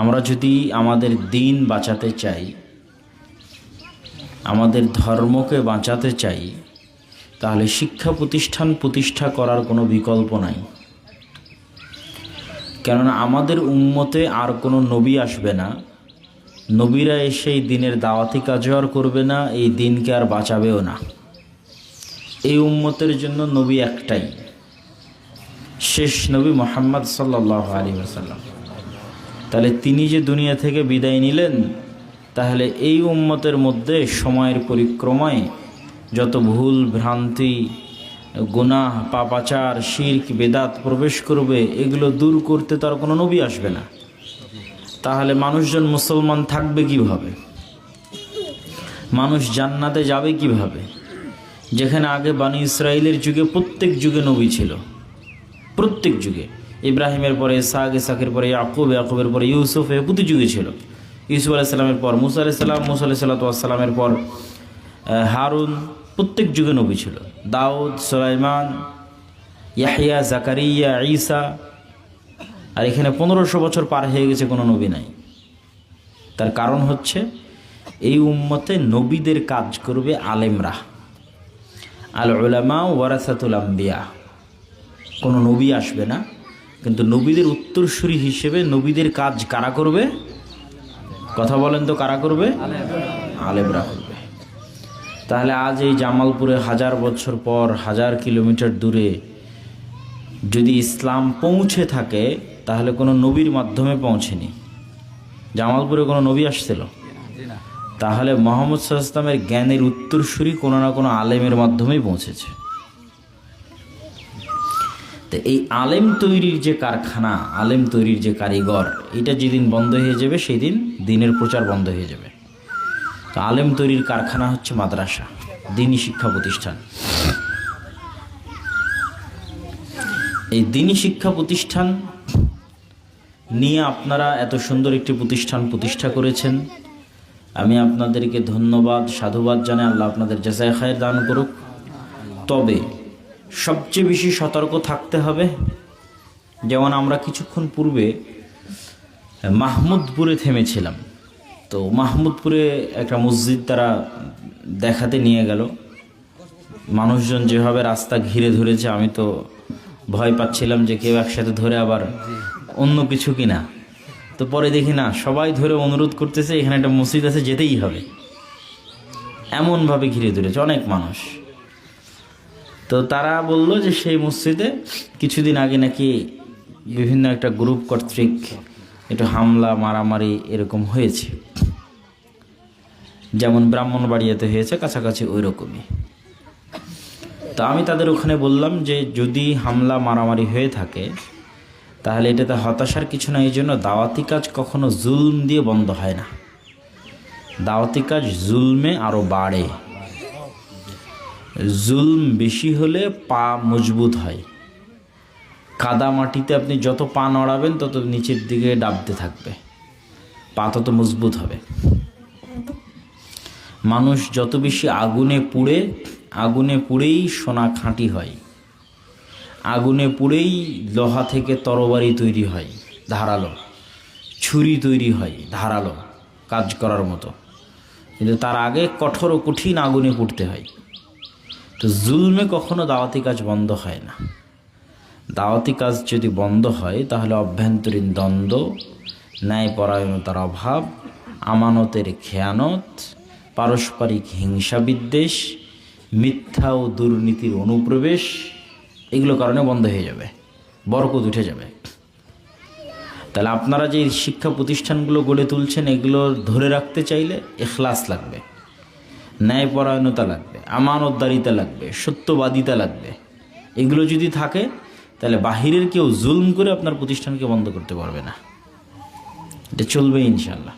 আমরা যদি আমাদের দিন বাঁচাতে চাই, আমাদের ধর্মকে বাঁচাতে চাই, তাহলে শিক্ষা প্রতিষ্ঠান প্রতিষ্ঠা করার কোনো বিকল্প নাই। কেননা আমাদের উম্মতে আর কোনো নবী আসবে না। নবীরা এসে এই দিনের দাওয়াতি কাজ আর করবে না, এই দিনকে আর বাঁচাবেও না। এই উম্মতের জন্য নবী একটাই। শেষ নবী মোহাম্মদ সাল্লাহ আলী আসাল্লাম তাহলে তিনি যে দুনিয়া থেকে বিদায় নিলেন, তাহলে এই উম্মতের মধ্যে সময়ের পরিক্রমায় যত ভুল, ভ্রান্তি, গুনাহ, পাপাচার, শির্ক, বেদাত প্রবেশ করবে, এগুলো দূর করতে তার কোনো নবী আসবে না। তাহলে মানুষজন মুসলমান থাকবে কীভাবে? মানুষ জান্নাতে যাবে কীভাবে? যেখানে আগে বানি ইসরায়েলের যুগে প্রত্যেক যুগে নবী ছিল। প্রত্যেক যুগে। ইব্রাহিমের পরে সাগ ইসাকের পরে ইয়াকুব, ইয়াকুবের পরে ইউসুফ, এ প্রতি যুগে ছিল। ইউসুফ আলাইসাল্লামের পর, মুসা আলাইসাল্লাম মুসা আলাইসাল্লাতামের পর হারুন প্রত্যেক যুগে নবী ছিল। দাউদ, সুলাইমান ইয়াহিয়া জাকারিয়া, ঈসা। আর এখানে পনেরোশো বছর পার হয়ে গেছে, কোনো নবী নাই। তার কারণ হচ্ছে, এই উম্মতে নবীদের কাজ করবে আলেমরা। আল উলামা ওয়ারাসাতুল আম্বিয়া। কোনো নবী আসবে না। কিন্তু নবীদের উত্তরসূরি হিসেবে নবীদের কাজ কারা করবে? কথা বলেন তো, কারা করবে? আলেমরা করবে। তাহলে আজ এই জামালপুরে হাজার বছর পর, হাজার কিলোমিটার দূরে যদি ইসলাম পৌঁছে থাকে, তাহলে কোনো নবীর মাধ্যমে পৌঁছেনি। জামালপুরে কোনো নবী আসছিল? তাহলে মোহাম্মদ সাল্লামের জ্ঞানের উত্তরসূরি কোনো না কোনো আলেমের মাধ্যমেই পৌঁছেছে। তো এই আলেম তৈরির যে কারখানা, আলেম তৈরির যে কারিগর, এটা যেদিন বন্ধ হয়ে যাবে সেই দিন দিনের প্রচার বন্ধ হয়ে যাবে। তো আলেম তৈরির কারখানা হচ্ছে মাদ্রাসা, দিনী শিক্ষা প্রতিষ্ঠান। এই দিনী শিক্ষা প্রতিষ্ঠান নিয়ে আপনারা এত সুন্দর একটি প্রতিষ্ঠান প্রতিষ্ঠা করেছেন। আমি আপনাদেরকে ধন্যবাদ, সাধুবাদ জানাই, আল্লাহ আপনাদের জেসায় খায়ের দান করুক। তবে সবচেয়ে বেশি সতর্ক থাকতে হবে। যেমন আমরা কিছুক্ষণ পূর্বে মাহমুদপুরে থেমেছিলাম। তো মাহমুদপুরে একটা মসজিদ তারা দেখাতে নিয়ে গেল। মানুষজন যেভাবে রাস্তা ঘিরে ধরেছে, আমি তো ভয় পাচ্ছিলাম যে কেউ একসাথে ধরে আবার অন্য কিছু কিনা। তো পরে দেখি না, সবাই ধরে অনুরোধ করতেছে, এখানে একটা মসজিদ আছে, যেতেই হবে। এমনভাবে ঘিরে ধরেছে অনেক মানুষ। তো তারা বলল যে সেই মসজিদে কিছুদিন আগে নাকি বিভিন্ন একটা গ্রুপ কর্তৃক একটু হামলা, মারামারি এরকম হয়েছে। যেমন ব্রাহ্মণবাড়িয়াতে হয়েছে, কাছাকাছি ওই রকমই তো আমি তাদের ওখানে বললাম যে যদি হামলা, মারামারি হয়ে থাকে, তাহলে এটাতে হতাশার কিছু না এই জন্য দাওয়াতি কাজ কখনো জুলম দিয়ে বন্ধ হয় না। দাওয়াতি কাজ জুলমে আরও বাড়ে। জুলম বেশি হলে পা মজবুত হয়। কাদা মাটিতে আপনি যত পা নড়াবেন, তত নিচের দিকে ডাবতে থাকবে। পা তত মজবুত হবে। মানুষ যত বেশি আগুনে পুড়ে, আগুনে পুড়েই সোনা খাঁটি হয়। আগুনে পুড়েই লোহা থেকে তরবারি তৈরি হয়, ধারালো। ছুরি তৈরি হয়, ধারালো। কাজ করার মতো। কিন্তু তার আগে কঠোর ও কঠিন আগুনে পুড়তে হয়। তো জুলমে কখনো দাওয়াতি কাজ বন্ধ হয় না। দাওয়াতি কাজ যদি বন্ধ হয়, তাহলে অভ্যন্তরীণ দ্বন্দ্ব, ন্যায়পরায়ণতার অভাব, আমানতের খেয়ানত, পারস্পরিক হিংসা বিদ্বেষ, মিথ্যা ও দুর্নীতির অনুপ্রবেশ এগুলো কারণে বন্ধ হয়ে যাবে, বরকত উঠে যাবে। তাহলে আপনারা যে শিক্ষা প্রতিষ্ঠানগুলো গড়ে তুলছেন, এগুলো ধরে রাখতে চাইলে এখলাস লাগবে। ন্যায়পরায়ণতা লাগবে, আমানতদারিতা লাগবে, সত্যবাদিতা লাগবে। এগুলো যদি থাকে, তাহলে বাহিরের কেউ জুলম করে আপনার প্রতিষ্ঠানকে বন্ধ করতে পারবে না। এটা চলবে ইনশাল্লাহ